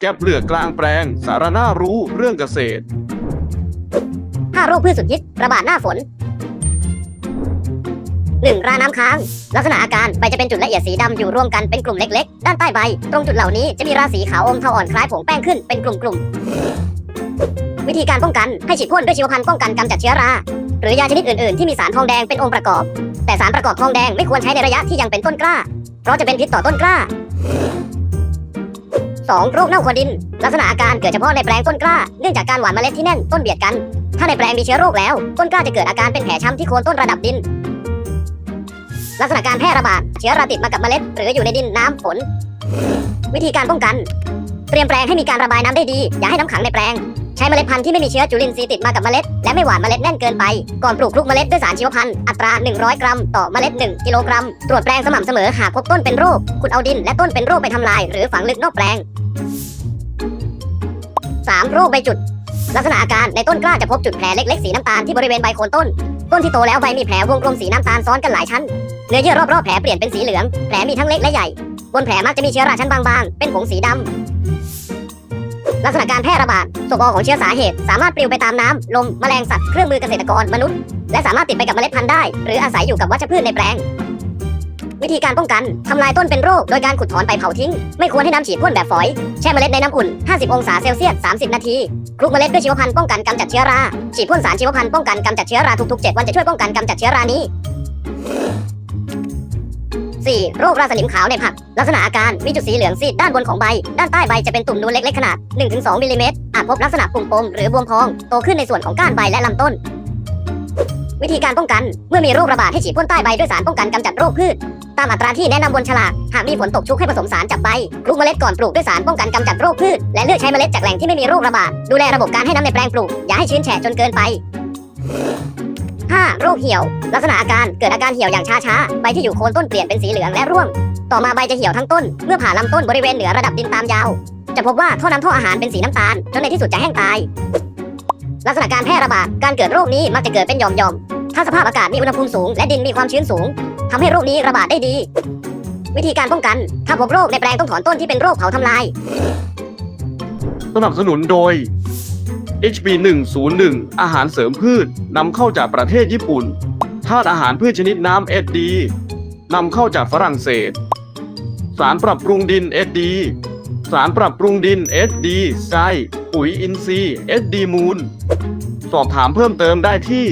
แก็บเลือกกลางแปลง สารน่ารู้เรื่องเกษตร 5 โรคพืชสุดฮิตระบาดหน้าฝน 1. ราน้ำค้าง ลักษณะอาการใบจะเป็นจุดละเอียดสีดำอยู่รวมกันเป็นกลุ่มเล็ก ๆ ด้านใต้ใบ ตรงจุดเหล่านี้จะมีราสีขาวอมเทาอ่อนคล้ายผงแป้งขึ้นเป็นกลุ่มๆ วิธีการป้องกันให้ฉีดพ่นด้วยชีวพันธุ์ป้องกันกำจัดเชื้อรา หรือยาชนิดอื่นๆ ที่มีสารทองแดงเป็นองค์ประกอบ แต่สารประกอบทองแดงไม่ควรใช้ในระยะที่ยังเป็นต้นกล้า เพราะจะเป็นพิษต่อต้นกล้า 2. โรคเน่าควดิน ลักษณะอาการเกิดเฉพาะในแปลงต้นกล้า เนื่องจากการหว่านเมล็ดที่แน่นต้นเบียดกัน ถ้าในแปลงมีเชื้อโรคแล้ว ต้นกล้าจะเกิดอาการเป็นแผลช้ำที่โคนต้นระดับดิน ลักษณะการแพร่ระบาด เชื้อราติดมากับเมล็ด หรืออยู่ในดินน้ำฝน วิธีการป้องกัน เตรียมแปลงให้มีการระบายน้ำได้ดี อย่าให้น้ำขังในแปลง ใช้เมล็ดพันธุ์ที่ไม่มีเชื้อจุลินทรีย์ติดมากับเมล็ด และไม่หวานเมล็ดแน่นเกินไป ก่อนปลูกคลุกเมล็ดด้วยสารชีวพันธุ์อัตรา 100 กรัม ต่อเมล็ด 1 กิโลกรัม ตรวจแปลงสม่ำเสมอหากพบต้นเป็นโรคขุดเอาดินและต้นเป็นโรคไปทำลาย หรือฝังลึกนอกแปลง 3. โรคใบจุด ลักษณะอาการในต้นกล้าจะพบจุดแผลเล็กๆสีน้ำตาลที่บริเวณใบโคนต้น ต้นที่โตแล้วใบมีแผลวงกลมสีน้ำตาลซ้อนกันหลายชั้น เนื้อเยื่อรอบๆแผลเปลี่ยนเป็นสีเหลือง แผลมีทั้งเล็กและใหญ่ บนแผลมักจะมีเชื้อราชั้นบางๆ เป็นผงสีดำ ลักษณะการแพร่ระบาดส่งออของเชื้อสาเหตุ สามารถปลิวไปตามน้ำลมแมลงสัตว์เครื่องมือเกษตรกรมนุษย์ และสามารถติดไปกับเมล็ดพันธุ์ได้ หรืออาศัยอยู่กับวัชพืชในแปลง วิธีการป้องกันทำลายต้นเป็นโรค โดยการขุดถอนไปเผาทิ้ง ไม่ควรให้น้ำฉีดพ่นแบบฝอย แช่เมล็ดในน้ำอุ่น 50 องศาเซลเซียส 30 นาทีคลุกเมล็ดด้วยชีวพันธุ์ป้องกันกำจัดเชื้อรา ฉีดพ่นสารชีวพันธุ์ป้องกันกำจัดเชื้อราทุกๆ 7 วันจะช่วยป้องกันกำจัดเชื้อรานี้ 4. โรคราสนิมขาวในผัก ลักษณะอาการมีจุดสีเหลืองซีดด้านบนของใบ ด้านใต้ใบจะเป็นตุ่มนูนเล็กๆขนาด 1-2มิลลิเมตรอาจพบลักษณะปุ่มปมหรือบวมพอง โตขึ้นในส่วนของก้านใบและลำต้น วิธีการป้องกัน เมื่อมีโรคระบาดให้ฉีดพ่นใต้ใบด้วยสารป้องกันกำจัดโรคพืช ตามอัตราที่แนะนำบนฉลาก หากมีฝนตกชุกให้ผสมสารจับใบคลุกเมล็ดก่อนปลูกด้วยสารป้องกันกำจัดโรคพืช และเลือกใช้เมล็ดจากแหล่งที่ไม่มีโรคระบาด ดูแลระบบการให้น้ำในแปลงปลูก อย่าให้ชื้นแฉะจนเกินไป 5. โรคเหี่ยว ลักษณะอาการเกิดอาการเหี่ยวอย่างช้าๆ ใบที่อยู่โคนต้นเปลี่ยนเป็นสีเหลืองและร่วง ต่อมาใบจะเหี่ยวทั้งต้น เมื่อผ่าลำต้นบริเวณเหนือระดับดินตามยาว จะพบว่าท่อน้ำท่ออาหารเป็นสีน้ำตาล จนในที่สุดจะแห้งตาย ลักษณะการแพร่ระบาด การเกิดโรคนี้มักจะเกิดเป็นหย่อมๆ ถ้าสภาพอากาศมีอุณหภูมิสูง และดินมีความชื้นสูงทำให้โรคนี้ระบาดได้ดี วิธีการป้องกัน ถ้าพบโรคในแปลงต้องถอนต้นที่เป็นโรคเผาทำลาย สนับสนุนโดย HB 101อาหารเสริมพืชนำเข้าจากประเทศญี่ปุ่นธาตุอาหารพืชชนิดน้ำ SD นำเข้าจากฝรั่งเศส สารปรับปรุงดิน SD สารปรับปรุงดิน SD ไซปุ๋ยอินทรีย์ SD มูล สอบถามเพิ่มเติมได้ที่